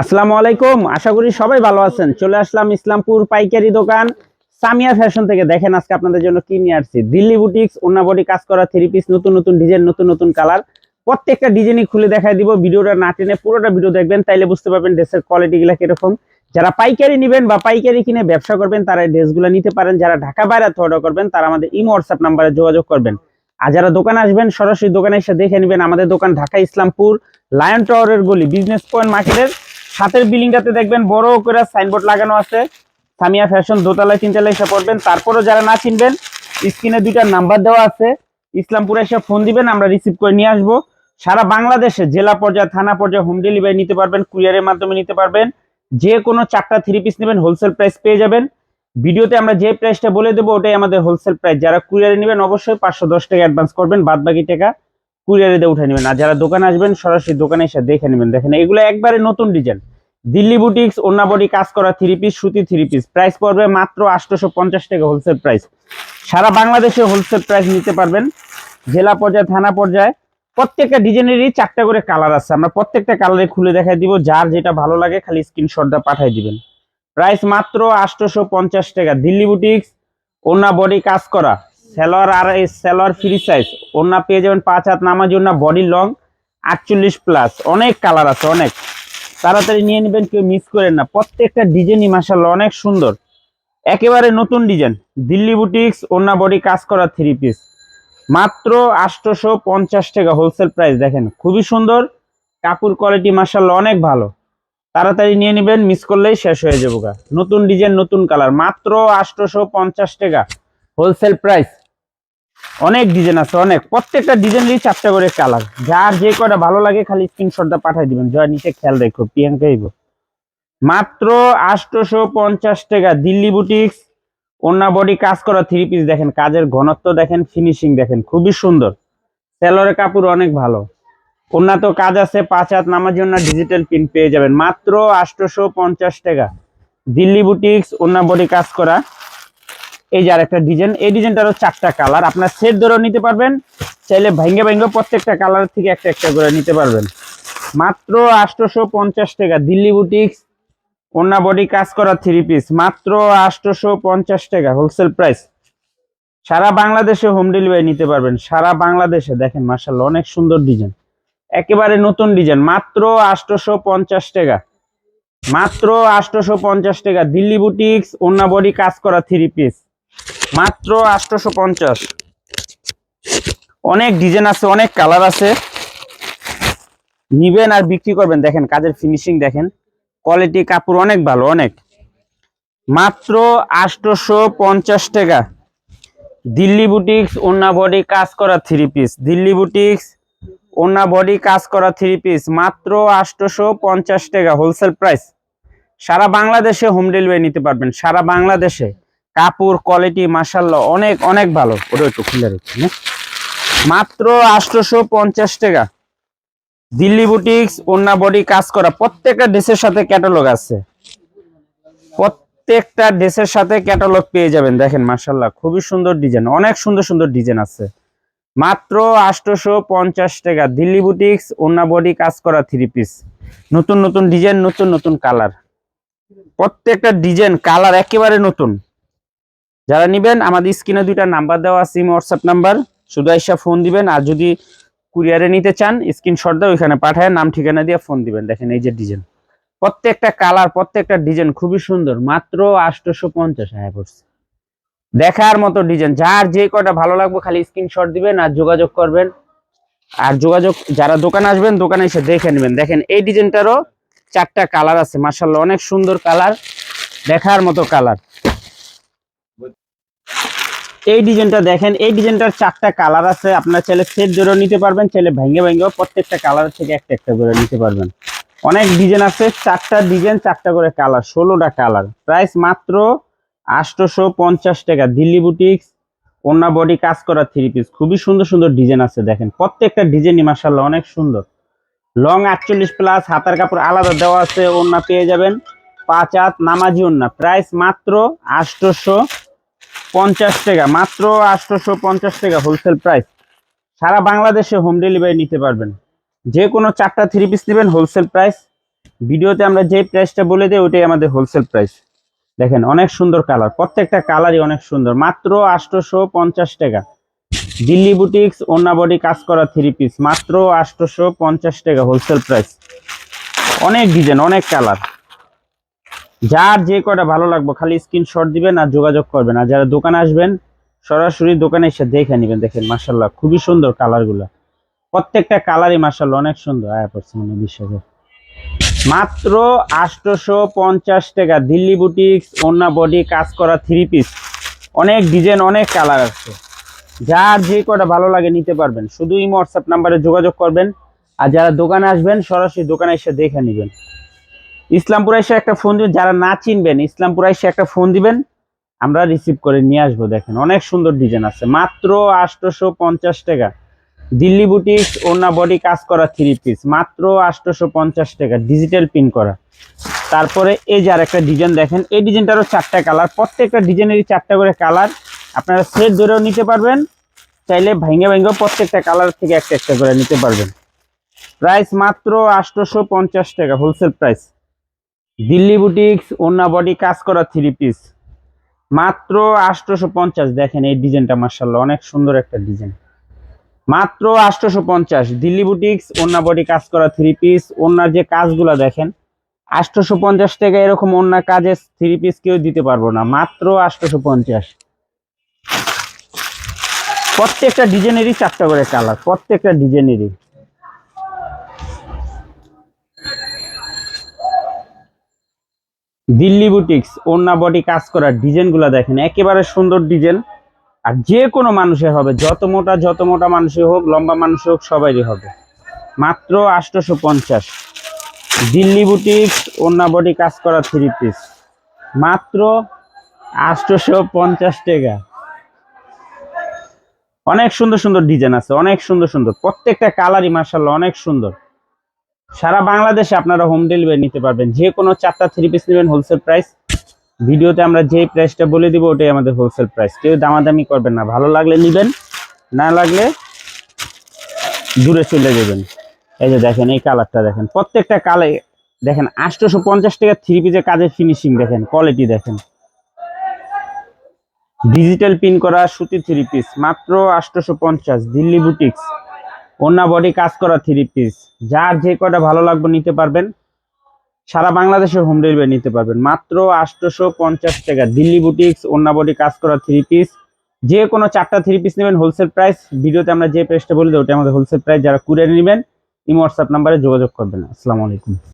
আসসালামু আলাইকুম। আশা করি সবাই ভালো আছেন। চলে আসলাম ইসলামপুর পাইকারি দোকান। সামিয়া ফ্যাশন থেকে দেখেন আজকে আপনাদের জন্য কি নিয়ে আসছি। দিল্লি বুটিক্স অন্য কাজ করা থ্রি পিস নতুন নতুন ডিজাইন নতুন নতুন কালার প্রত্যেকটা ডিজাইনই খুলে দেখাই দিব। ভিডিওটা না টেনে পুরোটা ভিডিও দেখবেন, তাইলে বুঝতে পারবেন ড্রেসের কোয়ালিটি গুলা কীরকম। যারা পাইকারি নেবেন বা পাইকারি কিনে ব্যবসা করবেন, তারা এই ড্রেসগুলো নিতে পারেন। যারা ঢাকা বাইরে অর্ডার করবেন, তারা আমাদের ইমো হোয়াটসঅ্যাপ নাম্বারে যোগাযোগ করবেন। আর যারা দোকানে আসবেন, সরাসরি দোকানে এসে দেখে নেবেন আমাদের দোকান ঢাকা ইসলামপুর লায়ন টাওয়ারের গলি বিজনেস পয়েন্ট মার্কেটের সাথের বিল্ডিংটাতে দেখবেন বড় করে সাইনবোর্ড লাগানো আছে। সামিয়া ফ্যাশন দোতলায়, তিনতলায় এসে পড়বেন। তারপরও যারা না চিনবেন, স্ক্রিনে দুইটা নাম্বার দেওয়া আছে। ইসলামপুরে এসে ফোন দিবেন, আমরা রিসিভ করে নিয়ে আসব। সারা বাংলাদেশে জেলা পর্যায়ে, থানা পর্যায়ে হোম ডেলিভারি নিতে পারবেন কুরিয়ারের মাধ্যমে নিতে পারবেন। যে কোনো চারটা থ্রি পিস নেবেন হোলসেল প্রাইস পেয়ে যাবেন। ভিডিওতে আমরা যে প্রাইসটা বলে দেবো, ওটাই আমাদের হোলসেল প্রাইস যারা কুরিয়ারে নেবেন, অবশ্যই পাঁচশো দশ টাকা অ্যাডভান্স করবেন বাদ বাকি টাকা কুরিয়ারে দিয়ে উঠে নেবেন। আর যারা দোকানে আসবেন, সরাসরি দোকানে এসে দেখে নেবেন। দেখেন, এগুলো একবারে নতুন ডিজাইন দিল্লি বুটিক্স বডি কাজ করা থ্রি পিস সুতি থ্রি পিস প্রাইস পড়বে মাত্র আটশোশো পঞ্চাশ টাকা হোলসেল প্রাইস সারা বাংলাদেশে হোলসেল প্রাইস নিতে পারবেন। জেলা পর্যায়ে, থানা পর্যায়ে, প্রত্যেকটা ডিজাইনেরই চারটা করে কালার আছে। আমরা প্রত্যেকটা কালারে খুলে দেখাই দিব। যার যেটা ভালো লাগে, খালি স্ক্রিনশটটা পাঠিয়ে দিবেন। প্রাইস মাত্র আটশোশো পঞ্চাশ টাকা। দিল্লি বুটিক্স ওনা বডি কাজ করা। সেলোয়ার আর এই সেলোয়ার ফ্রি সাইজ ওনা পেয়ে যাবেন পাঁচ হাত নামাজি ওনা বডি লং আটচল্লিশ প্লাস অনেক কালার আছে, অনেক। তাড়াতাড়ি নিয়ে নেবেন, কেউ মিস করেন না। প্রত্যেকটা ডিজাইনই মাসাল্লাহ অনেক সুন্দর। একেবারে নতুন ডিজাইন দিল্লি বুটিক্স ওনা বডি কাজ করা থ্রি পিস মাত্র আটশোশো পঞ্চাশ টাকা হোলসেল প্রাইস দেখেন। খুবই সুন্দর। কাপড় কোয়ালিটি মাসাল্লাহ অনেক ভালো। তাড়াতাড়ি নিয়ে নেবেন মিস করলেই শেষ হয়ে যাব গা। নতুন ডিজাইন নতুন কালার মাত্র আটশোশো পঞ্চাশ টাকা। হোলসেল প্রাইস অনেক ডিজাইন আছে অনেক। প্রত্যেকটা ডিজাইনেরই চারটা করে কালার যার যে কটা ভালো লাগে খালি স্ক্রিনশটটা পাঠিয়ে দিবেন। জয় নিচে খেয়াল রেখো প্রিয়াঙ্কা ইবো মাত্র আটশোশো পঞ্চাশ টাকা দিল্লি বুটিক্স ওনা বডি কাজ করা থ্রি পিস দেখেন। কাজের ঘনত্ব দেখেন ফিনিশিং দেখেন খুবই সুন্দর। সেলরের কাপড় অনেক ভালো। ওনা তো কাজ আছে, পাঁচ হাত নামার জন্য ডিজিটাল প্রিন্ট পেয়ে যাবেন। মাত্র আটশোশো পঞ্চাশ টাকা। দিল্লি বুটিক্স ওনা বডি কাজ করা। এই যে আরেকটা ডিজাইন এই ডিজাইনটারও চারটা কালার আপনার সেট ধরেও নিতে পারবেন, চাইলে ভেঙ্গে ভেঙ্গে প্রত্যেকটা কালার থেকে একটা একটা করে নিতে পারবেন। মাত্র আটশোশো পঞ্চাশ টাকা। দিল্লি বুটিক্স ওনা বডি কাজ করা থ্রি পিস মাত্র আটশোশো পঞ্চাশ টাকা হোলসেল প্রাইস সারা বাংলাদেশে হোম ডেলিভারি নিতে পারবেন। সারা বাংলাদেশে। দেখেন মার্শাল্লাহ অনেক সুন্দর ডিজাইন একেবারে নতুন ডিজাইন, মাত্র আটশোশো পঞ্চাশ টাকা। মাত্র আটশোশো পঞ্চাশ টাকা। দিল্লি বুটিক্স বডি কাজ করা থ্রি পিস মাত্র আটশোশো পঞ্চাশ। অনেক ডিজাইন আছে, অনেক কালার আছে। নিবেন আর বিক্রি করবেন। দেখেন, কাজের ফিনিশিং দেখেন। কোয়ালিটি কাপড় অনেক ভালো, অনেক। মাত্র আটশোশো পঞ্চাশ টাকা। দিল্লি বুটিক্স বডি কাজ করা থ্রি পিস দিল্লি বুটিক্স ওনা বডি কাজ করা থ্রি পিস মাত্র আটশোশো পঞ্চাশ টাকা হোলসেল প্রাইস সারা বাংলাদেশে হোম ডেলিভারি নিতে পারবেন, সারা বাংলাদেশে। কাপড় কোয়ালিটি মাসাল্লাহ অনেক অনেক ভালো। ওটা একটু খুলে রেখে মাত্র আটশোশো পঞ্চাশ টাকা। দিল্লি বুটিক্স ওন্না বডি কাজ করা, প্রত্যেকটা ড্রেসের সাথে ক্যাটালগ আছে। প্রত্যেকটা ড্রেসের সাথে ক্যাটালগ পেয়ে যাবেন, দেখেন মাসাল্লাহ খুবই সুন্দর ডিজাইন অনেক সুন্দর সুন্দর ডিজাইন আছে। মাত্র আটশোশো পঞ্চাশ টাকা। দিল্লি বুটিক্স ওন্না বডি, কাজ করা থ্রি পিস নতুন নতুন ডিজাইন নতুন নতুন কালার প্রত্যেকটা ডিজাইন কালার একেবারে নতুন। যারা নিবেন, আমাদের স্ক্রিনে দুইটা নাম্বার দেওয়া আছে হোয়াটসঅ্যাপ নাম্বার শুধু এসে ফোন দিবেন, আর যদি কুরিয়ারে নিতে চান স্ক্রিনশট দিয়ে ওইখানে পাঠায়, নাম, ঠিকানা দিয়ে ফোন দিবেন। দেখেন এই যে ডিজাইন প্রত্যেকটা কালার প্রত্যেকটা ডিজাইন খুবই সুন্দর। মাত্র আটশোশো পঞ্চাশ হ্যাঁ পড়ছে দেখার মতো ডিজাইন যার যে কটা ভালো লাগবে খালি স্ক্রিনশট দিবেন আর যোগাযোগ করবেন। আর যোগাযোগ, যারা দোকানে আসবেন, দোকানে এসে দেখে নেবেন। দেখেন, এই ডিজাইনটারও চারটা কালার আছে। মার্শাল্লাহ অনেক সুন্দর কালার দেখার মতো কালার এই ডিজাইনটা দেখেন, এই ডিজাইনটার চারটা কালার আছে। আপনার চাইলে সেট জোড়ও নিতে পারবেন, চাইলে ভেঙে ভেঙেও প্রত্যেকটা কালার থেকে একটা একটা করে নিতে পারবেন। অনেক ডিজাইন আছে, চারটা ডিজাইন চারটা করে কালার ষোলোটা কালার প্রাইস মাত্র আটশোশো পঞ্চাশ টাকা। দিল্লি বুটিক্স ওনা বডি কাজ করা থ্রি পিস খুবই সুন্দর সুন্দর ডিজাইন আছে দেখেন। প্রত্যেকটা ডিজাইনই মাসাল্লাহ অনেক সুন্দর। লং আটচল্লিশ প্লাস হাতার কাপড় আলাদা দেওয়া আছে ওনা পেয়ে যাবেন। পাঁচ হাত নামাজি ওনা প্রাইস মাত্র আটশোশো পঞ্চাশ টাকা। মাত্র আটশোশো পঞ্চাশ টাকা হোলসেল প্রাইস সারা বাংলাদেশে হোম ডেলিভারি নিতে পারবেন। যে কোনো চারটা থ্রি পিস নেবেন হোলসেল প্রাইস ভিডিওতে আমরা যে প্রাইসটা বলে দিই ওটাই আমাদের হোলসেল প্রাইস দেখেন, অনেক সুন্দর কালার। প্রত্যেকটা কালারই অনেক সুন্দর। মাত্র আটশোশো পঞ্চাশ টাকা। দিল্লি বুটিক্স ওন্না বডি কাজ করা থ্রি পিস মাত্র আটশোশো পঞ্চাশ টাকা হোলসেল প্রাইস অনেক ডিজাইন অনেক কালার। যার যে কটা ভালো লাগবে, খালি স্ক্রিনশট দিবেন আর যোগাযোগ করবেন। আর যারা দোকানে আসবেন, সরাসরি দোকানে এসে দেখে নেবেন। দেখেন মার্শাল্লাহ খুবই সুন্দর কালারগুলো। প্রত্যেকটা কালারই মার্শাল্লাহ অনেক সুন্দর। আয়া পড়ছে মনে বিশ্বাস মাত্র আটশোশো পঞ্চাশ টাকা। দিল্লি বুটিক্স ওন্না বডি কাজ করা থ্রি পিস অনেক ডিজাইন অনেক কালার আছে। যার যে কটা ভালো লাগে নিতে পারবেন শুধু এই হোয়াটসঅ্যাপ নাম্বারে যোগাযোগ করবেন। আর যারা দোকানে আসবেন, সরাসরি দোকানে এসে দেখে নেবেন। ইসলামপুর এসে একটা ফোন দিবেন। যারা না চিনবেন, ইসলামপুর এসে একটা ফোন দিবেন। আমরা রিসিভ করে নিয়ে আসব, দেখেন। অনেক সুন্দর ডিজাইন আছে। মাত্র আটশোশো পঞ্চাশ টাকা। দিল্লি বুটিক্স ওনা বডি কাজ করা থ্রি পিস মাত্র আটশোশো পঞ্চাশ টাকা ডিজিটাল পিন করা। তারপরে এই যে একটা ডিজাইন দেখেন, এই ডিজাইনটারও চারটা কালার প্রত্যেকটা ডিজাইনেরই চারটা করে কালার আপনারা সেট ধরেও নিতে পারবেন, চাইলে ভেঙে ভেঙে প্রত্যেকটা কালার থেকে একটা একটা করে নিতে পারবেন। প্রাইস মাত্র আটশোশো পঞ্চাশ টাকা হোলসেল প্রাইস দিল্লি বুটিক্স ওনা বডি কাজ করা থ্রি পিস মাত্র আটশোশো পঞ্চাশ দেখেন এই ডিজাইনটা মার্শাল্লাহ অনেক সুন্দর একটা ডিজাইন মাত্র আটশোশো পঞ্চাশ দিল্লি বুটিক্স ওনা বডি কাজ করা থ্রি পিস ওনার যে কাজগুলো দেখেন আটশোশো পঞ্চাশ টাকা এরকম অন্য কাজে থ্রি পিস কেউ দিতে পারব না। মাত্র আটশোশো পঞ্চাশ প্রত্যেকটা ডিজাইনেরই চারটা করে কালার, প্রত্যেকটা ডিজাইনেরই। দিল্লি বুটিক্স, ওন্না বডি কাজ করার ডিজাইনগুলো দেখেন, একেবারে সুন্দর ডিজাইন। আর যে কোনো মানুষের হবে, যত মোটা যত মোটা মানুষই হোক, লম্বা মানুষ হোক, সবারই হবে। মাত্র আটশোশো পঞ্চাশ দিল্লি বুটিক্স ওন্না বডি কাজ করা থ্রি পিস মাত্র আটশোশো পঞ্চাশ টাকা। অনেক সুন্দর সুন্দর ডিজাইন আছে, অনেক সুন্দর সুন্দর। প্রত্যেকটা কালারই মার্শাল্লাহ অনেক সুন্দর। সারা বাংলাদেশে আপনারা হোম ডেলিভারি নিতে পারবেন। যে কোনো চারটা থ্রি পিস নেবেন হোলসেল প্রাইস ভিডিওতে আমরা যে প্রাইসটা বলে দিব, ওটাই আমাদের হোলসেল প্রাইস কেউ দামাদামি করবেন না। ভালো লাগলে নেবেন, না লাগলে দূরে চলে যাবেন। এই যে দেখেন, এই কালারটা দেখেন। প্রত্যেকটা কালে দেখেন, আটশোশো পঞ্চাশ টাকা থ্রি পিসের কাজের ফিনিশিং দেখেন কোয়ালিটি দেখেন। ডিজিটাল পিন করা সুতি থ্রি পিস মাত্র আটশোশো পঞ্চাশ, দিল্লি বুটিক্স অন্য বডি কাজ করা থ্রি পিস যার যে কটা ভালো লাগবে নিতে পারবেন। সারা বাংলাদেশে হোম ডেলিভারি নিতে পারবেন। মাত্র আটশোশো পঞ্চাশ টাকা। দিল্লি বুটিক্স অন্যাবটি কাজ করা থ্রি পিস যে কোনো চারটা থ্রি পিস নেবেন হোলসেল প্রাইস ভিডিওতে আমরা যে প্রাইসটা বলে ওটা আমাদের হোলসেল প্রাইস যারা কুরিয়ার নেবেন ইমো হোয়াটসঅ্যাপ নাম্বারে যোগাযোগ করবেন। আসসালামু আলাইকুম।